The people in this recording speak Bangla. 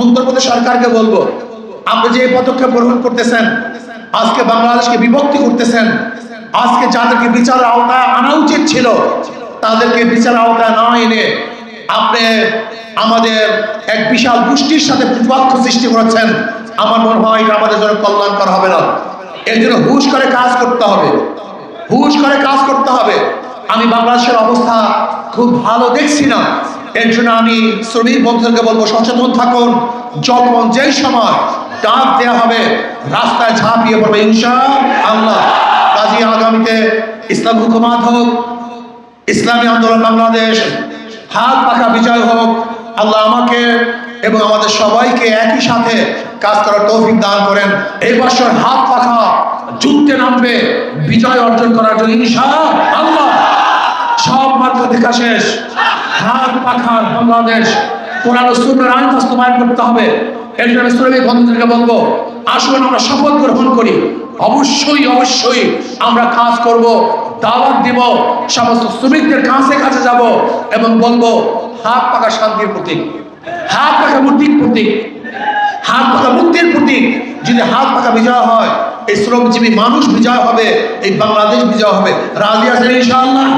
অন্তর্বর্তী সরকারকে বলব, আপনি যে পদক্ষেপ গ্রহণ করতেছেন, আজকে বাংলাদেশকে বিভক্তি করতেছেন, আজকে যাদেরকে বিচার আওতায় আনা উচিত ছিল, তাদেরকে বিচার আওতায় না এনে আপনি আমাদের এক বিশাল গোষ্ঠীর সাথে প্রতিপক্ষ সৃষ্টি করেছেন, আমার মনে হয় এটা আমাদের জন্য কল্যাণকর হবে না। এর জন্য হুশ করে কাজ করতে হবে, হুশ করে কাজ করতে হবে। আমি বাংলাদেশের অবস্থা খুব ভালো দেখছি না। এর জন্য আমি শ্রমিক বন্ধুদেরকে বলব, সচেতন থাকুন। যখন যেই সময় ডাক দেওয়া হবে, রাস্তায় ঝাঁপিয়ে পড়বে ইনশা আল্লাহ কাজী আগামীতে ইসলাম হুকুমাত হোক, ইসলামী আন্দোলন বাংলাদেশ, হাত পাখা বিজয় হোক, আল্লাহ আমাকে এবং আমাদের সবাইকে একই সাথে কাজ করার তৌফিক দান করেন। এই বছর হাত পাখা যুদ্ধে নামবে, বিজয় অর্জন করার জন্য ইনশা আল্লাহ সব মাত্র দেখা শেষ। হাত পাখা বাংলাদেশ। কোরআন ও সুন্নাহর আইন বাস্তবায়ন করতে হবে। এর জন্য শ্রমিক বন্ধুদেরকে বলব, আসুন আমরা শপথ গ্রহণ করি। অবশ্যই অবশ্যই আমরা কাজ করব, দাওয়াত দিব, সমস্ত শ্রমিকদের কাছে কাছে যাব এবং বলব, হাত পাকা শান্তির প্রতীক, হাত পাকা মুক্তির প্রতীক, হাত পাকা মুক্তির প্রতীক। যদি হাত পাকা বিজয় হয়, এই শ্রমজীবী মানুষ বিজয় হবে, এই বাংলাদেশ বিজয় হবে। রাজি আছেন ইনশাআল্লাহ?